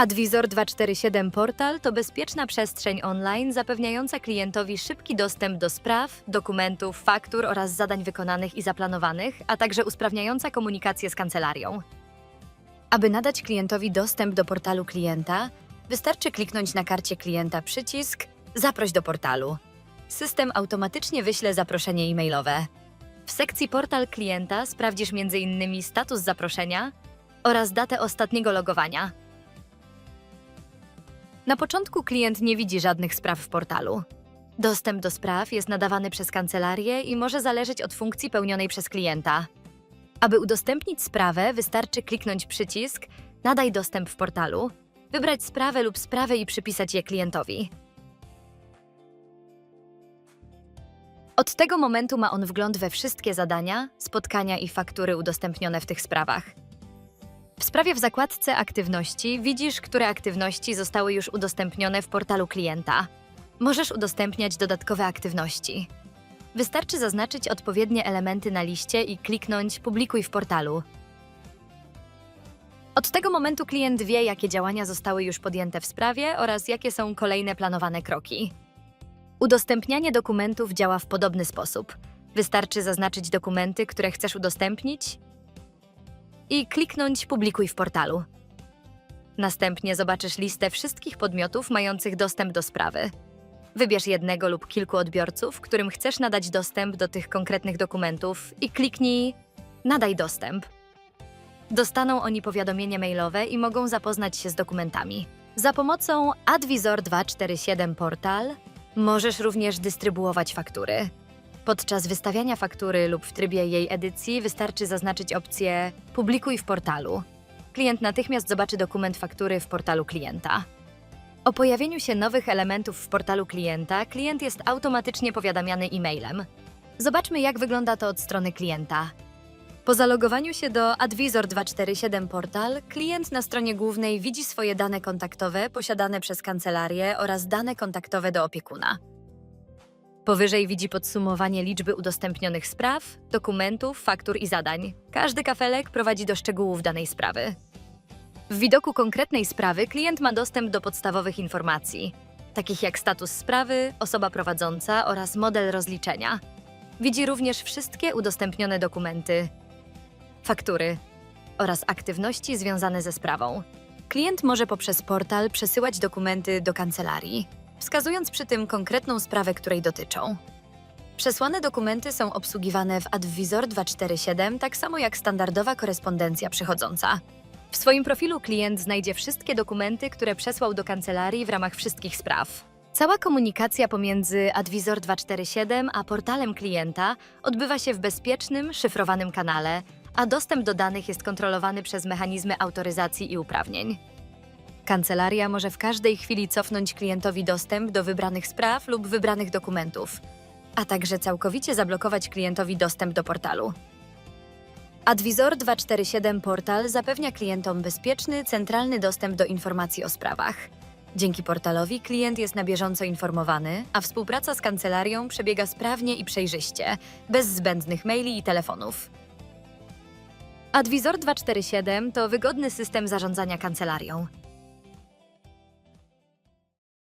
Advisor 247 Portal to bezpieczna przestrzeń online zapewniająca klientowi szybki dostęp do spraw, dokumentów, faktur oraz zadań wykonanych i zaplanowanych, a także usprawniająca komunikację z kancelarią. Aby nadać klientowi dostęp do portalu klienta, wystarczy kliknąć na karcie klienta przycisk Zaproś do portalu. System automatycznie wyśle zaproszenie e-mailowe. W sekcji Portal klienta sprawdzisz m.in. status zaproszenia oraz datę ostatniego logowania. Na początku klient nie widzi żadnych spraw w portalu. Dostęp do spraw jest nadawany przez kancelarię i może zależeć od funkcji pełnionej przez klienta. Aby udostępnić sprawę, wystarczy kliknąć przycisk Nadaj dostęp w portalu, wybrać sprawę lub sprawy i przypisać je klientowi. Od tego momentu ma on wgląd we wszystkie zadania, spotkania i faktury udostępnione w tych sprawach. W sprawie w zakładce Aktywności widzisz, które aktywności zostały już udostępnione w portalu klienta. Możesz udostępniać dodatkowe aktywności. Wystarczy zaznaczyć odpowiednie elementy na liście i kliknąć Publikuj w portalu. Od tego momentu klient wie, jakie działania zostały już podjęte w sprawie oraz jakie są kolejne planowane kroki. Udostępnianie dokumentów działa w podobny sposób. Wystarczy zaznaczyć dokumenty, które chcesz udostępnić i kliknąć Publikuj w portalu. Następnie zobaczysz listę wszystkich podmiotów mających dostęp do sprawy. Wybierz jednego lub kilku odbiorców, którym chcesz nadać dostęp do tych konkretnych dokumentów i kliknij Nadaj dostęp. Dostaną oni powiadomienie mailowe i mogą zapoznać się z dokumentami. Za pomocą Advisor 247 Portal możesz również dystrybuować faktury. Podczas wystawiania faktury lub w trybie jej edycji wystarczy zaznaczyć opcję Publikuj w portalu. Klient natychmiast zobaczy dokument faktury w portalu klienta. O pojawieniu się nowych elementów w portalu klienta, klient jest automatycznie powiadamiany e-mailem. Zobaczmy, jak wygląda to od strony klienta. Po zalogowaniu się do Advisor 247 Portal, klient na stronie głównej widzi swoje dane kontaktowe posiadane przez kancelarię oraz dane kontaktowe do opiekuna. Powyżej widzi podsumowanie liczby udostępnionych spraw, dokumentów, faktur i zadań. Każdy kafelek prowadzi do szczegółów danej sprawy. W widoku konkretnej sprawy klient ma dostęp do podstawowych informacji, takich jak status sprawy, osoba prowadząca oraz model rozliczenia. Widzi również wszystkie udostępnione dokumenty, faktury oraz aktywności związane ze sprawą. Klient może poprzez portal przesyłać dokumenty do kancelarii, wskazując przy tym konkretną sprawę, której dotyczą. Przesłane dokumenty są obsługiwane w Advisor 247, tak samo jak standardowa korespondencja przychodząca. W swoim profilu klient znajdzie wszystkie dokumenty, które przesłał do kancelarii w ramach wszystkich spraw. Cała komunikacja pomiędzy Advisor 247 a portalem klienta odbywa się w bezpiecznym, szyfrowanym kanale, a dostęp do danych jest kontrolowany przez mechanizmy autoryzacji i uprawnień. Kancelaria może w każdej chwili cofnąć klientowi dostęp do wybranych spraw lub wybranych dokumentów, a także całkowicie zablokować klientowi dostęp do portalu. Advisor 247 Portal zapewnia klientom bezpieczny, centralny dostęp do informacji o sprawach. Dzięki portalowi klient jest na bieżąco informowany, a współpraca z kancelarią przebiega sprawnie i przejrzyście, bez zbędnych maili i telefonów. Advisor 247 to wygodny system zarządzania kancelarią.